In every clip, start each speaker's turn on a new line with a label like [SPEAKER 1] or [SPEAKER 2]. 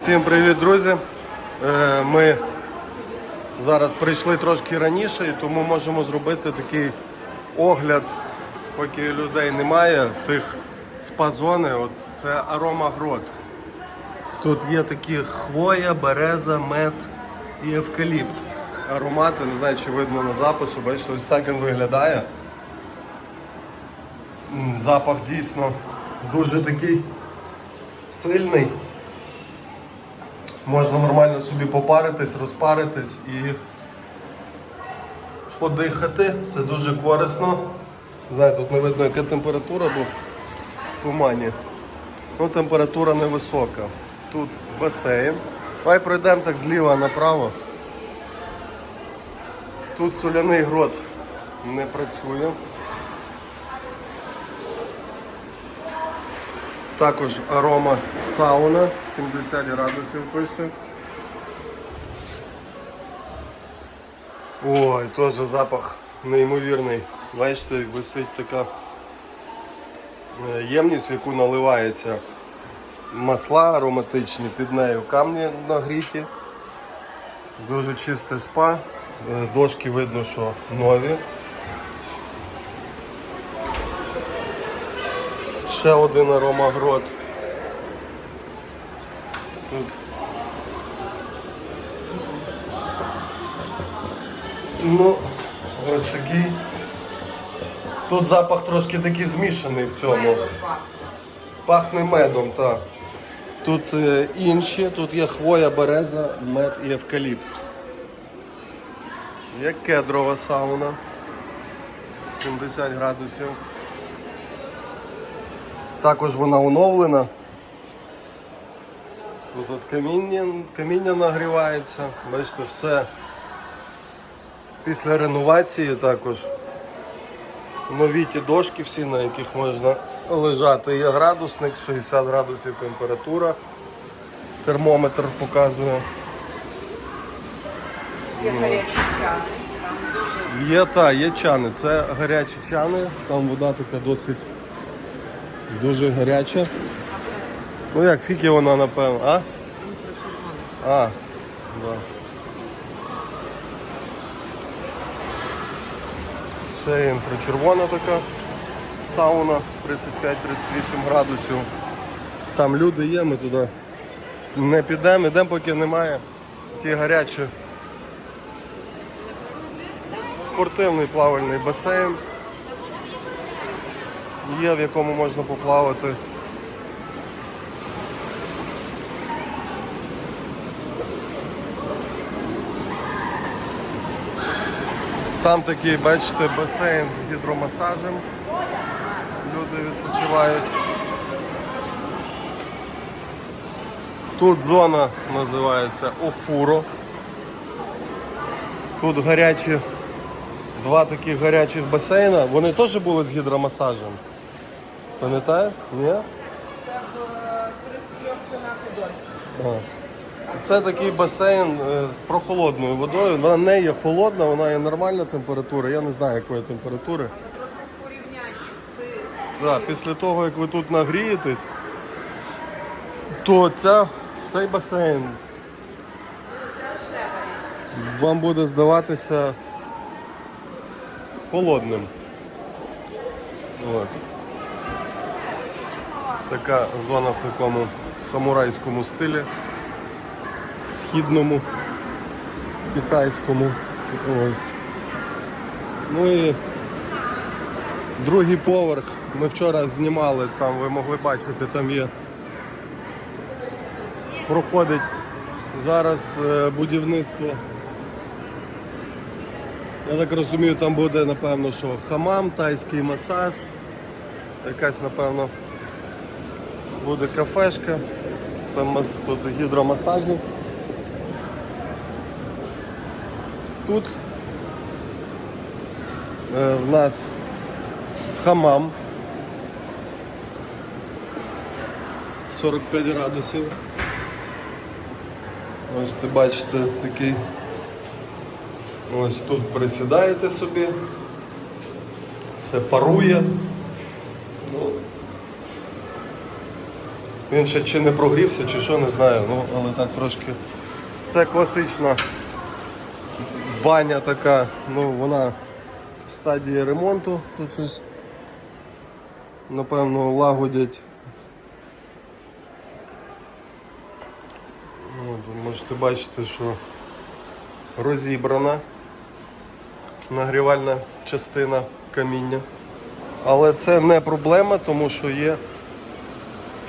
[SPEAKER 1] Всім привіт, друзі! Е, Ми зараз прийшли трошки раніше, і тому можемо зробити такий огляд, поки людей немає, тих спа-зони. От це арома грот. Тут є такі хвоя, береза, мед і евкаліпт. Аромати, не знаю, чи видно на запису, бачите, ось так він виглядає. Запах дійсно дуже такий сильний. Можна нормально собі попаритись, розпаритись і подихати. Це дуже корисно. Знаєте, тут не видно, яка температура, бо в тумані. Ну, температура невисока. Тут басейн. Давай пройдемо так зліва направо. Тут соляний грот не працює. Також арома сауна, 70 градусів пише. Ой, теж запах неймовірний. Бачите, висить така е, ємність, в яку наливається масла ароматичні, під нею камні нагріті. Дуже чисте спа. Е, Дошки видно, що нові. Ще один аромагрот. Тут. Ну, ось такий. Тут запах трошки такий змішаний в цьому. Пахне медом, так. Тут е, інші, тут є хвоя, береза, мед і евкаліпт. Є кедрова сауна. 70 градусів. Також вона оновлена. Тут от каміння, каміння нагрівається. Бачите, все після реновації також. Нові ті дошки всі, на яких можна лежати. Є градусник, 60 градусів температура. Термометр показує.
[SPEAKER 2] Є гарячі чани, там дуже
[SPEAKER 1] Є та, є чани. Це гарячі чани, там вода така досить дуже гаряча. Ну як, скільки вона напевно? А? А, да. Ще інфрачервона така сауна 35-38 градусів. Там люди є, ми туди не підемо, йдемо поки немає. Ті гарячі спортивний плавальний басейн. Є в якому можна поплавати. Там такий, бачите, басейн з гідромасажем. Люди відпочивають. Тут зона називається Офуро. Тут гарячі Два таких гарячих басейна. Вони теж були з гідромасажем. Пам'ятаєш? Ні?
[SPEAKER 2] це в трьох синах Рудольфа.
[SPEAKER 1] Це такий басейн е, з прохолодною водою. Вона не є холодна, вона є нормальна температура. Я не знаю, якої температури.
[SPEAKER 2] Просто в порівнянні з
[SPEAKER 1] Так, після того, як ви тут нагрієтесь, то ця, цей басейн вам буде здаватися холодним. От. Така зона в такому самурайському стилі, східному, китайському. Ось. Ну і другий поверх. Ми вчора знімали, там ви могли бачити, там є. Проходить зараз е, будівництво. Я так розумію, там буде, напевно, що хамам, тайський масаж. Якась, напевно, буде кафешка. Сам тут гідромасажі. Тут е, в нас хамам. 45 градусів. Можете бачити такий Ось тут присідаєте собі, це парує. Він ще чи не прогрівся, чи що, не знаю. Ну, але так трошки. Це класична баня така, ну вона в стадії ремонту. Тут щось напевно лагодять. От, можете бачити, що розібрана нагрівальна частина каміння. Але це не проблема, тому що є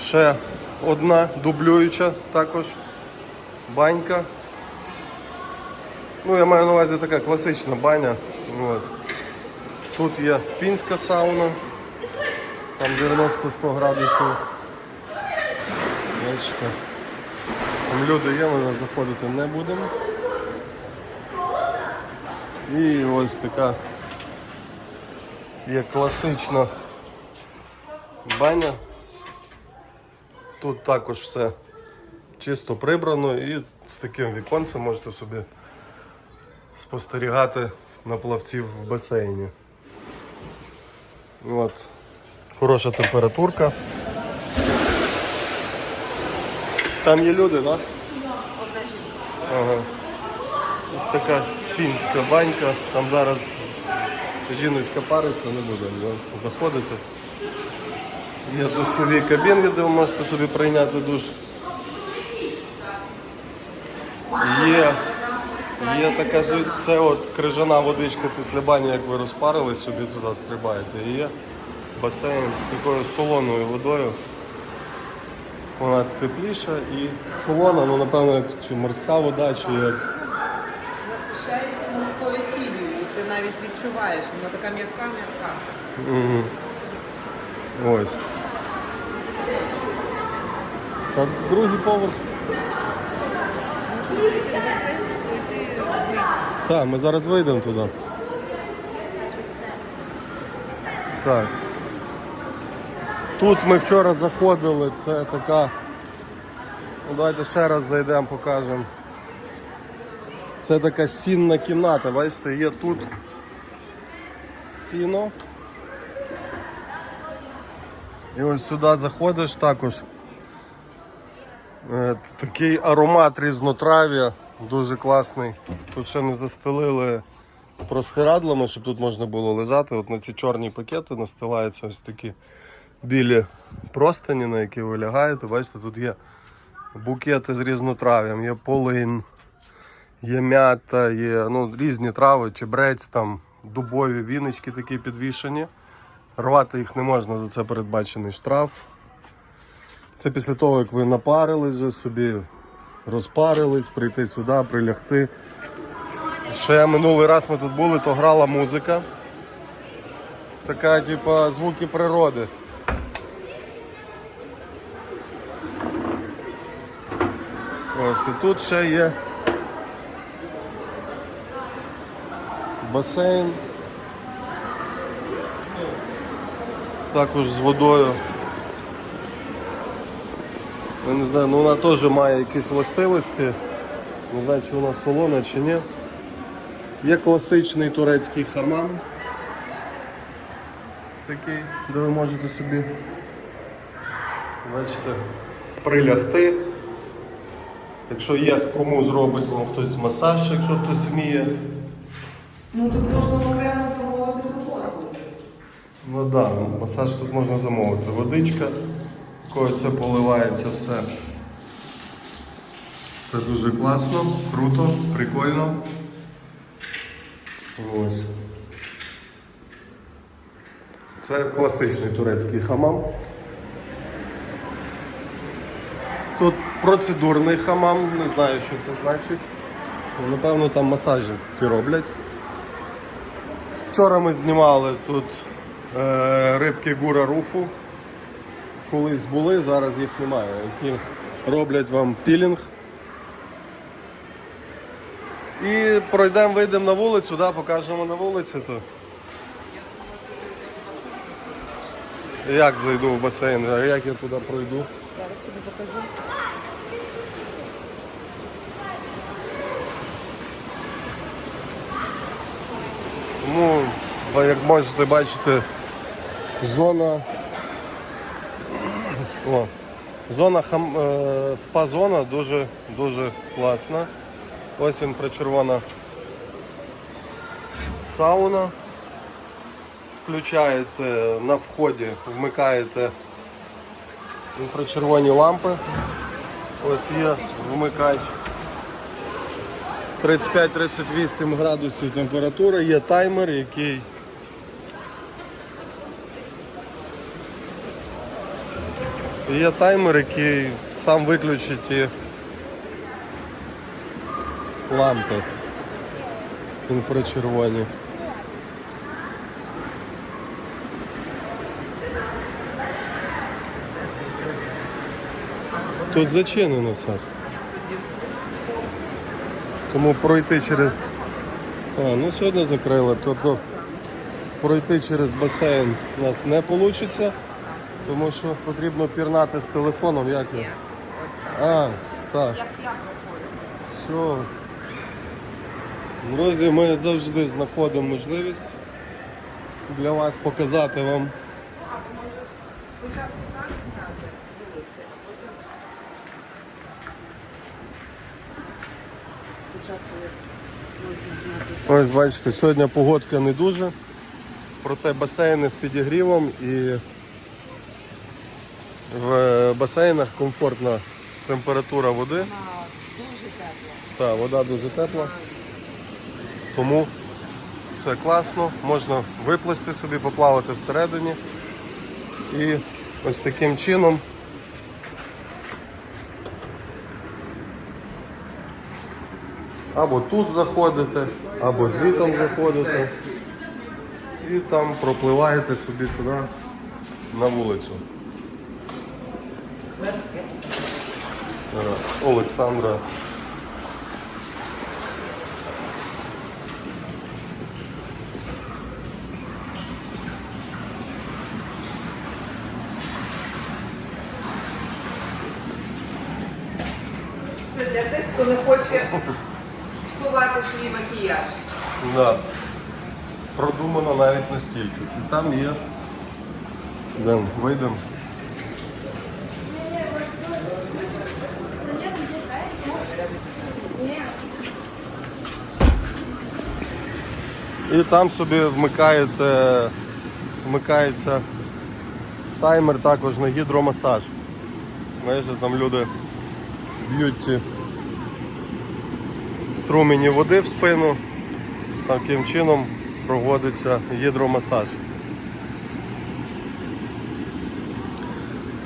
[SPEAKER 1] ще одна дублююча також банька. Ну, я маю на увазі така класична баня. От. Тут є фінська сауна, там 90-100 градусів. Бачите. Там люди є, ми заходити не будемо. І ось така є класична баня. Тут також все чисто прибрано і з таким віконцем можете собі спостерігати на плавців в басейні. От. Хороша температурка. Там є люди, так? Да? Ага. Ось така фінська банька. Там зараз жіночка париться, не будемо заходити. Є душові кабінки, де ви можете собі прийняти душ. Є, є така це от крижана водичка після бані, як ви розпарились, собі туди стрибаєте. І є басейн з такою солоною водою. Вона тепліша і солона, ну напевно, чи морська вода, чи як.
[SPEAKER 2] Насищається морською сіллю, і ти навіть відчуваєш, вона така м'яка-м'яка.
[SPEAKER 1] Ось. Та другий поверх. Так, ми зараз вийдемо туди. Так. Тут ми вчора заходили, це така. Ну, давайте ще раз зайдемо, покажемо. Це така сінна кімната, бачите, є тут сіно. І ось сюди заходиш також. Е, Такий аромат різнотрав'я, дуже класний. Тут ще не застелили простирадлами, щоб тут можна було лежати. От на ці чорні пакети настилаються ось такі білі простині, на які ви лягаєте. Бачите, тут є букети з різнотрав'ям, є полин, є м'ята, є ну, різні трави, чебрець, там, дубові віночки такі підвішені. Рвати їх не можна, за це передбачений штраф. Це після того, як ви напарились вже собі, розпарились, прийти сюди, прилягти. Ще минулий раз ми тут були, то грала музика. Така, типа, звуки природи. Ось і тут ще є басейн. Також з водою. Я не знаю, ну вона теж має якісь властивості. Не знаю, чи вона солона чи ні. Є класичний турецький хамам. Такий, де ви можете собі бачите, прилягти. Якщо є кому зробить вам хтось масаж, якщо хтось вміє.
[SPEAKER 2] Ну тут можна окремо замовити ту послугу.
[SPEAKER 1] Ну так, да, масаж тут можна замовити. Водичка, якою це поливається все. Це дуже класно, круто, прикольно. Ось. Це класичний турецький хамам. Тут процедурний хамам, не знаю, що це значить. Напевно, там масажі роблять. Вчора ми знімали тут е, рибки гура руфу. Колись були, зараз їх немає. Які роблять вам пілінг. І пройдемо, вийдемо на вулицю, да, покажемо на вулиці. То. Як зайду в басейн, а як я туди пройду?
[SPEAKER 2] Зараз тобі покажу.
[SPEAKER 1] Тому, як можете бачити, зона. О, Зона хам, е, спа-зона дуже, дуже класна. Ось інфрачервона сауна. Включаєте на вході, вмикаєте інфрачервоні лампи. Ось є вмикач. 35-38 градусів температура, є таймер, який Є таймер, який сам виключить ті лампи інфрачервоні. Тут зачинено, Саш. Тому пройти через. А, ну сьогодні закрили, тобто пройти через басейн у нас не вийде, тому що потрібно пірнати з телефоном, як його? А, так. Все. Друзі, ми завжди знаходимо можливість для вас показати вам. Ось бачите, сьогодні погодка не дуже, проте басейни з підігрівом і в басейнах комфортна температура води.
[SPEAKER 2] Вона дуже тепла.
[SPEAKER 1] Так, вода дуже тепла. Тому все класно, можна виплисти собі, поплавати всередині. І ось таким чином або тут заходите, або звітом заходите. І там пропливаєте собі туди на вулицю. Олександра
[SPEAKER 2] Це для тих, хто не хоче псувати свій макіяж.
[SPEAKER 1] Да. Продумано навіть настільки. І там є. Йдемо, вийдемо. І там собі вмикаєте, вмикається таймер також на гідромасаж. Знаєте, там люди б'ють струмені води в спину. Таким чином проводиться гідромасаж.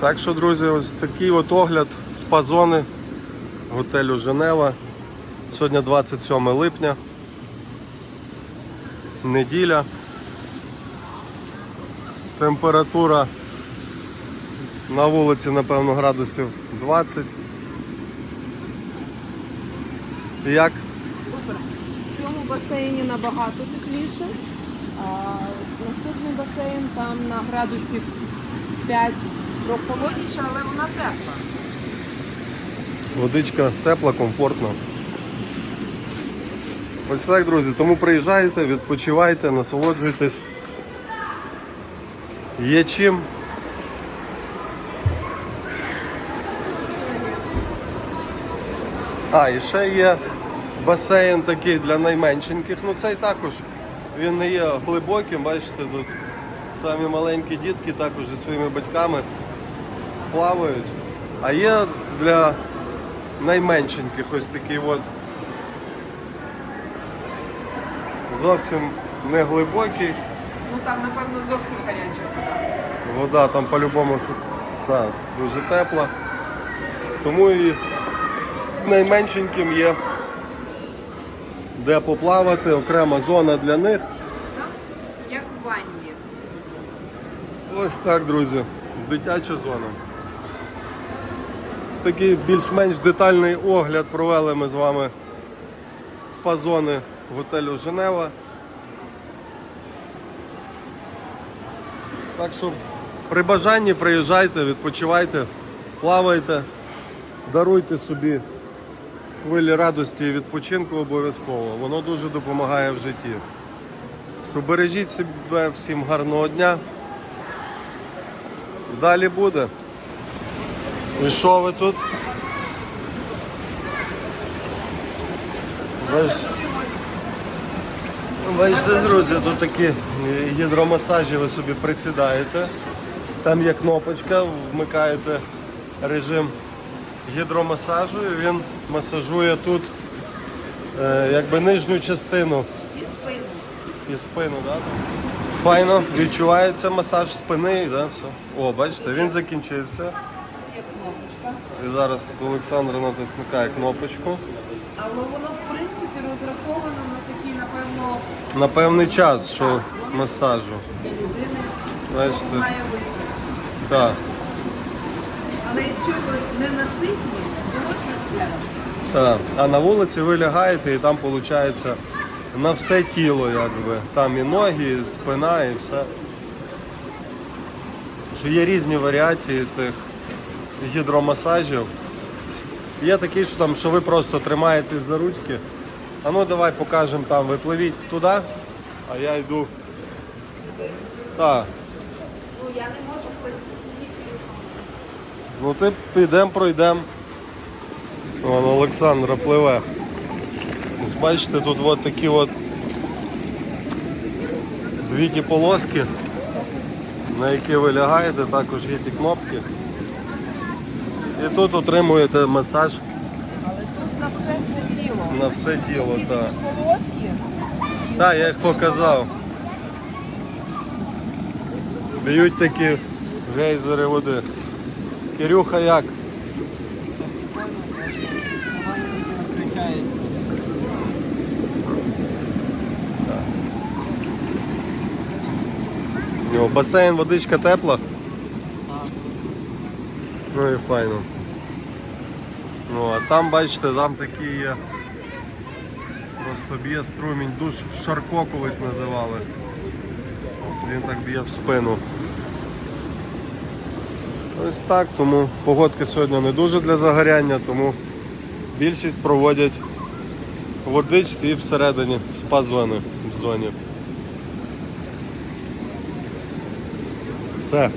[SPEAKER 1] Так що, друзі, ось такий от огляд спа-зони готелю Женева. Сьогодні 27 липня. Неділя. Температура на вулиці, напевно, градусів 20. Як?
[SPEAKER 3] Супер. В цьому басейні набагато тепліше. А наступний басейн там на градусів 5 прохолодніше, але вона тепла.
[SPEAKER 1] Водичка тепла, комфортна. Ось так, друзі. Тому приїжджайте, відпочивайте, насолоджуйтесь. Є чим. А, і ще є басейн такий для найменшеньких. Ну цей також він не є глибоким, бачите, тут самі маленькі дітки також зі своїми батьками плавають. А є для найменшеньких ось такий от зовсім не глибокий.
[SPEAKER 2] Ну там, напевно, зовсім гаряча вода.
[SPEAKER 1] Вода там по-любому що так, дуже тепла. Тому і найменшеньким є де поплавати, окрема зона для них.
[SPEAKER 2] Як в ванні.
[SPEAKER 1] Ось так, друзі, дитяча зона. Ось такий більш-менш детальний огляд провели ми з вами спа-зони готелю Женева. Так що при бажанні приїжджайте, відпочивайте, плавайте, даруйте собі хвилі радості і відпочинку обов'язково. Воно дуже допомагає в житті. Що бережіть себе, всім гарного дня. Далі буде. І що ви тут? Бачите, Бачите, друзі, тут такі е, гідромасажі, ви собі присідаєте. Там є кнопочка, вмикаєте режим гідромасажу і він масажує тут е, якби нижню частину
[SPEAKER 2] І спину.
[SPEAKER 1] і спину, да? Файно, відчувається масаж спини, да? Все. О, бачите, він закінчився.
[SPEAKER 2] Є кнопочка.
[SPEAKER 1] І зараз Олександр натискає кнопочку.
[SPEAKER 3] Але воно в принципі розраховано на такий, напевно,
[SPEAKER 1] На певний час, що масажу. Бачите, так.
[SPEAKER 3] Але якщо ви не наситні, то можна ще раз.
[SPEAKER 1] Так. А на вулиці ви лягаєте і там виходить на все тіло, якби. Там і ноги, і спина, і все. Що є різні варіації тих гідромасажів. Є такі, що, там, що ви просто тримаєтесь за ручки. А ну давай покажемо там, ви пливіть туди, а я йду. Так.
[SPEAKER 3] Ну я не можу плисти
[SPEAKER 1] Ну ти підемо, пройдемо. Вон Олександра пливе. Ось Бачите, тут от такі от дві ті полоски, на які ви лягаєте, також є ті кнопки. І тут отримуєте масаж
[SPEAKER 3] Але тут на все
[SPEAKER 1] на все тіло. Так,
[SPEAKER 3] полоски,
[SPEAKER 1] Так, я їх показав. Б'ють такі гейзери води. Кирюха як? У басейн, водичка тепла. Ну і файно. Ну, а там, бачите, там такі є. Просто б'є струмінь, душ Шарко колись називали. Він так б'є в спину. Ось так, тому погодки сьогодні не дуже для загоряння, тому більшість проводять водичці і всередині в спа-зони в зоні. Все.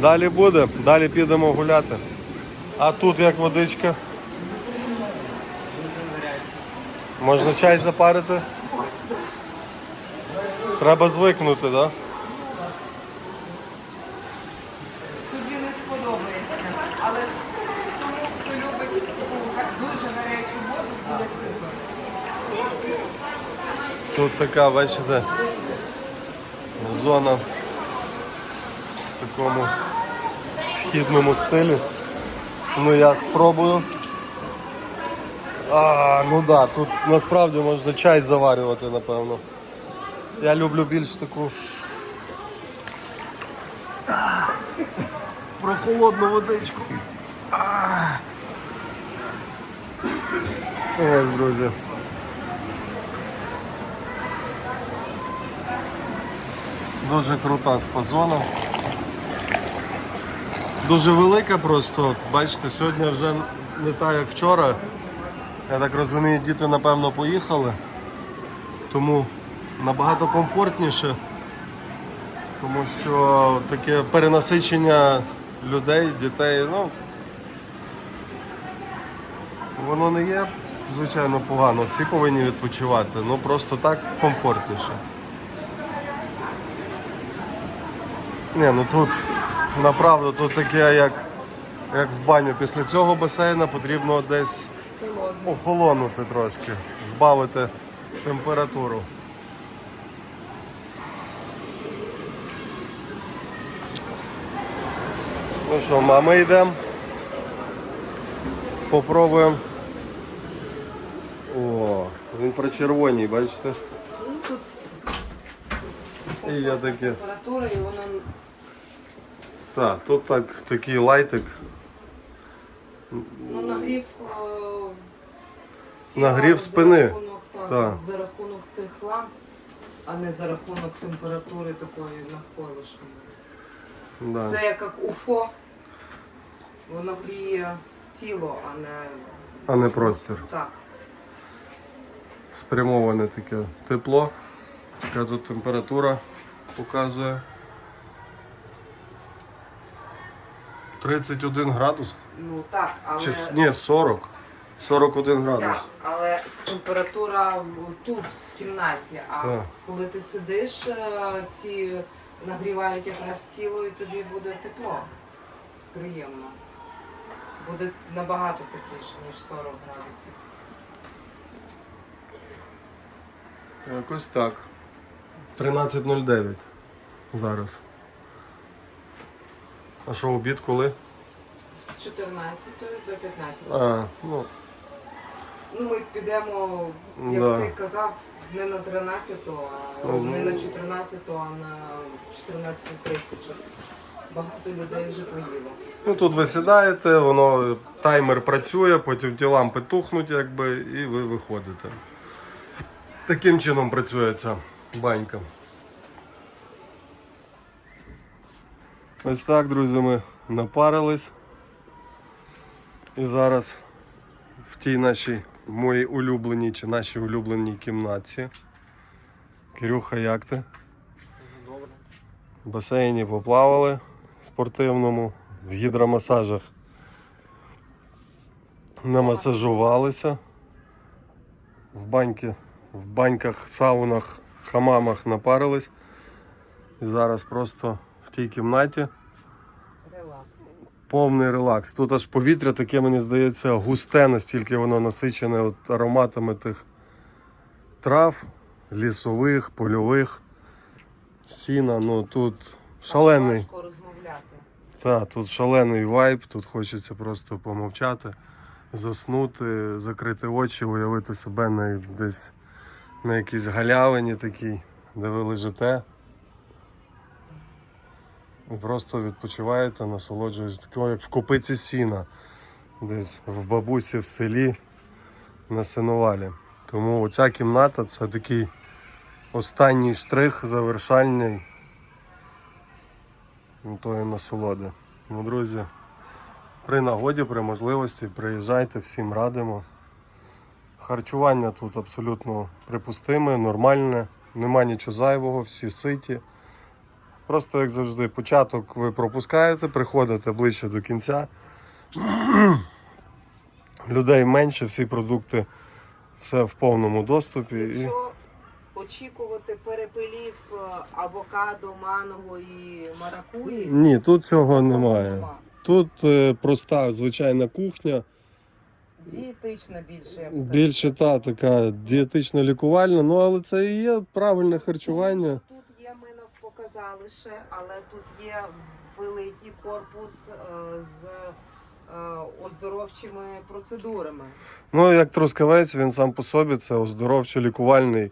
[SPEAKER 1] Далі буде, далі підемо гуляти. А тут як водичка? Можна чай запарити? Треба звикнути, так? Да?
[SPEAKER 2] Тобі не сподобається. Але тому, хто любить дуже гарячу воду, буде супер.
[SPEAKER 1] Тут така, бачите, зона в такому східному стилі. Ну я спробую. А, ну да, тут насправді можна чай заварювати, напевно. Я люблю більш таку прохолодну водичку. Ось, друзі. Дуже крута спазона. Дуже велика просто. Бачите, сьогодні вже не так, як вчора. Я так розумію, діти напевно поїхали. Тому набагато комфортніше. Тому що таке перенасичення людей, дітей, ну воно не є, звичайно, погано. Всі повинні відпочивати. Ну просто так комфортніше. Ні, ну тут направду тут таке, як, як в баню. Після цього басейна потрібно десь охолонути трошки, збавити температуру. Ну що, а ми йдемо. Попробуємо. О, в інфрачервоній, бачите? І я таке. Так, тут так, такий лайтик.
[SPEAKER 3] ну, нагрів.
[SPEAKER 1] Нагрів спини.
[SPEAKER 3] За рахунок, так,
[SPEAKER 1] Так.
[SPEAKER 3] за рахунок тих ламп, а не за рахунок температури такої навколишньої.
[SPEAKER 1] Да.
[SPEAKER 3] Це як УФО. Воно гріє тіло, а не
[SPEAKER 1] А не простір.
[SPEAKER 3] так.
[SPEAKER 1] Спрямоване таке тепло. Яка тут температура показує. 31 градус.
[SPEAKER 3] Ну так, але
[SPEAKER 1] Чи ні, 40. 41 градус.
[SPEAKER 3] так, але температура тут в кімнаті. А
[SPEAKER 1] Так.
[SPEAKER 3] коли ти сидиш, е, ці нагрівають якраз тіло і тобі буде тепло. Приємно. Буде набагато тепліше, ніж 40 градусів.
[SPEAKER 1] Якось так. 13.09 зараз. А що обід коли?
[SPEAKER 3] З 14 до 15.
[SPEAKER 1] А, ну,
[SPEAKER 3] Ну, ми підемо, як
[SPEAKER 1] Да.
[SPEAKER 3] ти казав, не на 13, а
[SPEAKER 1] Ну,
[SPEAKER 3] не
[SPEAKER 1] ну.
[SPEAKER 3] на 14, а на 14.30. щоб Багато людей вже поїло.
[SPEAKER 1] ну тут ви сідаєте, воно таймер працює, потім ті лампи тухнуть, якби, і ви виходите. Таким чином працює ця банька. Ось так, друзі, ми напарились. І зараз в тій нашій моїй улюбленій чи нашій улюбленій кімнатці. Кирюха, як ти? В басейні поплавали спортивному, в гідромасажах намасажувалися. В баньки, в баньках, саунах, хамамах напарились. І зараз просто в тій кімнаті. Повний релакс. Тут аж повітря таке, мені здається, густе, настільки воно насичене от ароматами тих трав, лісових, польових, сіна. Ну тут шалений.
[SPEAKER 3] Важко розмовляти.
[SPEAKER 1] Так, тут шалений вайб, тут хочеться просто помовчати, заснути, закрити очі, уявити себе на, десь на якійсь галявині такій, де ви лежите. І просто відпочиваєте, насолоджуєтесь, такого як в копиці сіна, десь в бабусі в селі на сеновалі. Тому оця кімната це такий останній штрих завершальний тої насолоди. Ну, друзі, при нагоді, при можливості приїжджайте, всім радимо. Харчування тут абсолютно припустиме, нормальне, нема нічого зайвого, всі ситі. Просто, як завжди, початок ви пропускаєте, приходите ближче до кінця. Людей менше, всі продукти все в повному доступі. І...
[SPEAKER 3] Якщо очікувати перепилів е, авокадо, манго і маракуї,
[SPEAKER 1] Ні, тут цього немає. Тут е, проста звичайна кухня.
[SPEAKER 3] Дієтична більше я б сказала.
[SPEAKER 1] Більше та така дієтично лікувальна, ну але це і є правильне харчування.
[SPEAKER 3] Показали ще, але тут є великий корпус е, з е, оздоровчими процедурами.
[SPEAKER 1] Ну як трускавець, він сам по собі це оздоровчо лікувальний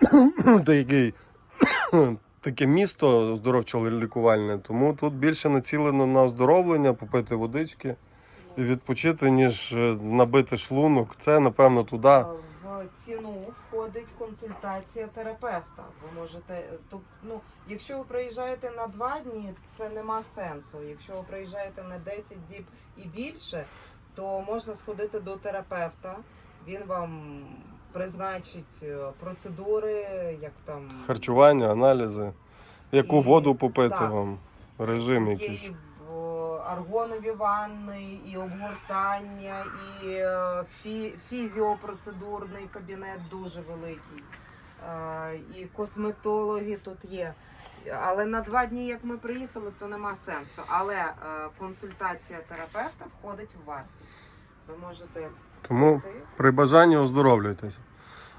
[SPEAKER 1] такий, таке місто оздоровчо лікувальне. Тому тут більше націлено на оздоровлення, попити водички і відпочити, ніж е, набити шлунок. Це напевно туди.
[SPEAKER 3] В ціну входить консультація терапевта. Ви можете, тоб- ну, якщо ви приїжджаєте на два дні, це нема сенсу. Якщо ви приїжджаєте на 10 діб і більше, то можна сходити до терапевта. Він вам призначить е, процедури, як там
[SPEAKER 1] Харчування, аналізи. Яку
[SPEAKER 3] І-
[SPEAKER 1] воду попити
[SPEAKER 3] так.
[SPEAKER 1] вам? Режим якийсь.
[SPEAKER 3] Аргонові ванни, і обгортання, і е, фі, фізіопроцедурний кабінет дуже великий. Е, І косметологи тут є. Але на два дні, як ми приїхали, то нема сенсу. Але е, консультація терапевта входить в вартість. Ви можете
[SPEAKER 1] Тому
[SPEAKER 3] прийти.
[SPEAKER 1] при бажанні оздоровлюйтесь.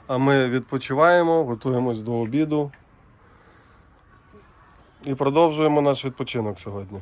[SPEAKER 1] А ми відпочиваємо, готуємось до обіду і продовжуємо наш відпочинок сьогодні.